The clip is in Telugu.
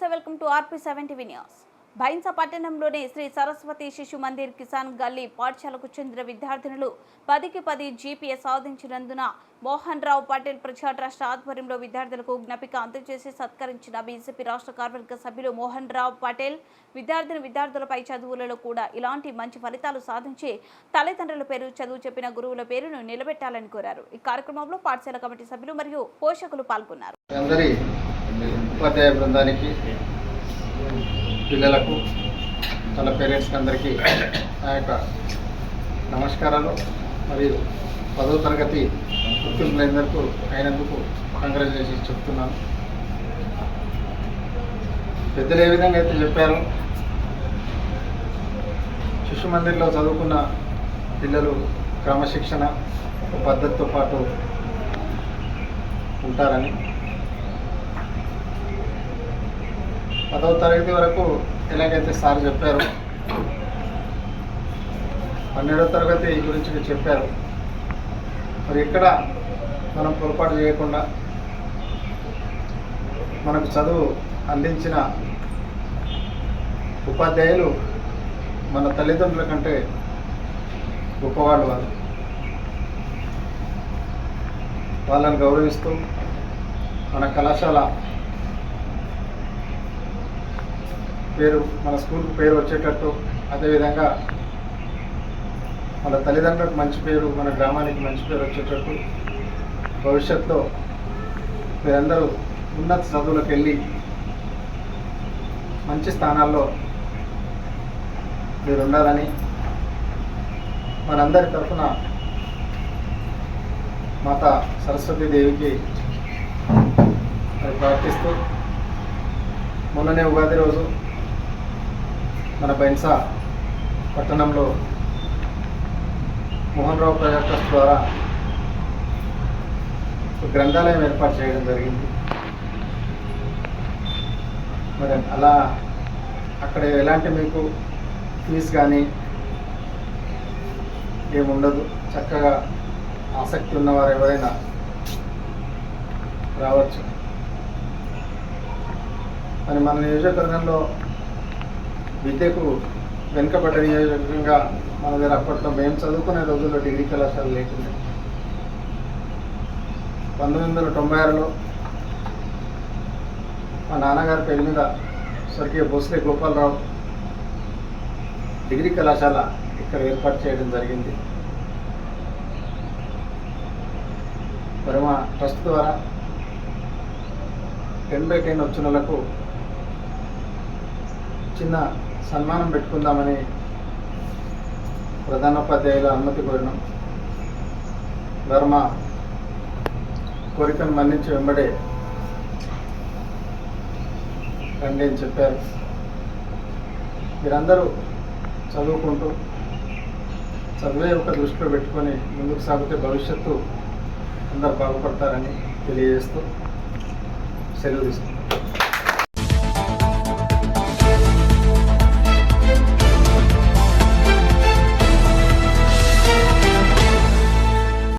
నమస్తే welcome to RP seven TV news. Bhainsa పట్టణంలోని శ్రీ సరస్వతి శిశు మందిర్ కిసాన్ గల్లీ పాఠశాలకు చెందిన విద్యార్థినులు పదికి పది జీపీఎస్ సాధించినందున మోహన్ రావు పటేల్ ప్రజా ట్రస్ట్ ఆధ్వర్యంలో విద్యార్థులకు జ్ఞాపిక అందజేసి సత్కరించిన బీజేపీ రాష్ట్ర కార్యవర్గ సభ్యులు మోహన్ రావు పటేల్. విద్యార్థిని విద్యార్థులపై చదువులలో కూడా ఇలాంటి మంచి ఫలితాలు సాధించి తల్లిదండ్రుల పేరు చదువు చెప్పిన గురువుల పేరును నిలబెట్టాలని కోరారు. ఈ కార్యక్రమంలో పాఠశాల కమిటీ సభ్యులు మరియు పోషకులు పాల్గొన్నారు. ఉపాధ్యాయ బృందానికి పిల్లలకు వాళ్ళ పేరెంట్స్కి అందరికీ నా యొక్క నమస్కారాలు. మరియు పదవ తరగతి ఉత్తీర్ణులందరికీ అయినందుకు కంగ్రాచులేషన్స్ చెప్తున్నాను. పెద్దలు ఏ విధంగా అయితే చెప్పారు శిశు మందిర్లో చదువుకున్న పిల్లలు క్రమశిక్షణ ఒక పద్ధతితో పాటు ఉంటారని పదవ తరగతి వరకు ఎలాగైతే సార్ చెప్పారు పన్నెండవ తరగతి గురించి చెప్పారు. మరి ఇక్కడ మనం పొరపాటు చేయకుండా మనకు చదువు అందించిన ఉపాధ్యాయులు మన తల్లిదండ్రుల కంటే గొప్పవాళ్ళు వాళ్ళు. వాళ్ళని గౌరవిస్తూ మన కళాశాల పేరు మన స్కూల్కి పేరు వచ్చేటట్టు. అదేవిధంగా మన తల్లిదండ్రులకు మంచి పేరు మన గ్రామానికి మంచి పేరు వచ్చేటట్టు. భవిష్యత్తులో మీరందరూ ఉన్నత చదువులకు వెళ్ళి మంచి స్థానాల్లో మీరు ఉండాలని మనందరి తరఫున మాత సరస్వతీదేవికి దేవికి ప్రార్థిస్తూ మొన్ననే ఉగాది రోజు మన బైన్సా పట్టణంలో మోహన్ రావు ప్రజా ట్రస్ట్ ద్వారా గ్రంథాలయం ఏర్పాటు చేయడం జరిగింది. మరి అలా అక్కడ ఎలాంటి మీకు ఫీజు కానీ ఏముండదు చక్కగా ఆసక్తి ఉన్నవారు ఎవరైనా రావచ్చు. మరి మన నియోజకవర్గంలో విద్యకు వెనుకబడ్డ నియోజకంగా మన దగ్గర అప్పట్లో మేము చదువుకునే రోజుల్లో డిగ్రీ కళాశాల లేకుండా పంతొమ్మిది వందల తొంభై ఆరులో మా నాన్నగారి పేరు మీద స్వర్గీయ భోస్లే గోపాలరావు డిగ్రీ కళాశాల ఇక్కడ ఏర్పాటు చేయడం జరిగింది. మరి మా ట్రస్ట్ ద్వారా టెన్ బై టెన్ వచ్చినలకు చిన్న సన్మానం పెట్టుకుందామని ప్రధానోపాధ్యాయుల అనుమతి కోరినాం. ధర్మ కోరికను మన్నించి వెంబడే రండి అని చెప్పారు. మీరందరూ చదువుకుంటూ చదివే ఒక దృష్టిలో పెట్టుకొని ముందుకు సాగితే భవిష్యత్తు అందరు బాగుపడతారని తెలియజేస్తూ సెలవు తీసుకుంటాం